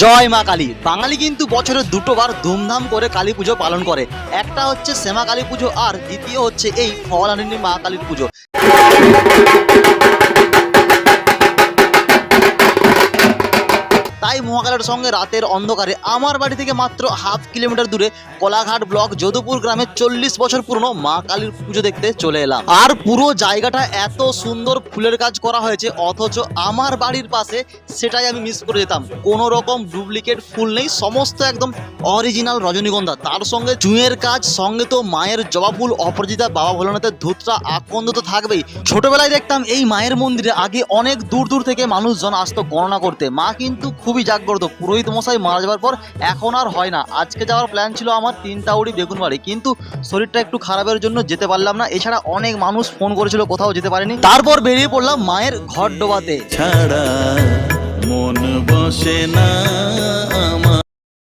জয় মা কালী। বাঙালি কিন্তু বছরে দুটো বার ধুমধাম করে কালী পুজো পালন করে। একটা হচ্ছে শ্যামা কালী পুজো আর দ্বিতীয় হচ্ছে এই ফলানিনী মা কালীর পুজো। তাই মহাকালের সঙ্গে রাতের অন্ধকারে আমার বাড়ি থেকে মাত্র হাফ কিলোমিটার দূরে কোলাঘাট ব্লক যদুপুর গ্রামে চল্লিশ বছর পুরনো মা কালীর পুজো দেখতে চলে এলাম। আর পুরো জায়গাটা এত সুন্দর ফুলের কাজ করা হয়েছে, অথচ আমার বাড়ির পাশে সেটাই আমি মিস করে যেতাম। কোনো রকম ডুপ্লিকেট ফুল নেই, সমস্ত একদম অরিজিনাল রজনীগন্ধা। তার সঙ্গে চুঁয়ের কাজ, সঙ্গে তো মায়ের জবা ফুল, অপরাজিতা, বাবা ভোলানাথের ধুতরা আকন্দ তো থাকবেই। ছোটবেলায় দেখতাম এই মায়ের মন্দিরে আগে অনেক দূর দূর থেকে মানুষজন আসতো গণনা করতে। মা কিন্তু খুবই জাগ্রত পুরোহিত মশাই মারা যাওয়ার পর এখন আর হয় না। আজকে যাওয়ার প্ল্যান ছিল আমার তিনটাউড়ি বেগুনবাড়ি কিন্তু শরীরটা একটু খারাপের জন্য যেতে পারলাম না। এছাড়া অনেক মানুষ ফোন করেছিল, কোথাও যেতে পারেনি। তারপর বেরিয়ে পড়লাম মায়ের ঘর ডোবাতে। ছাড়া মন বসে না।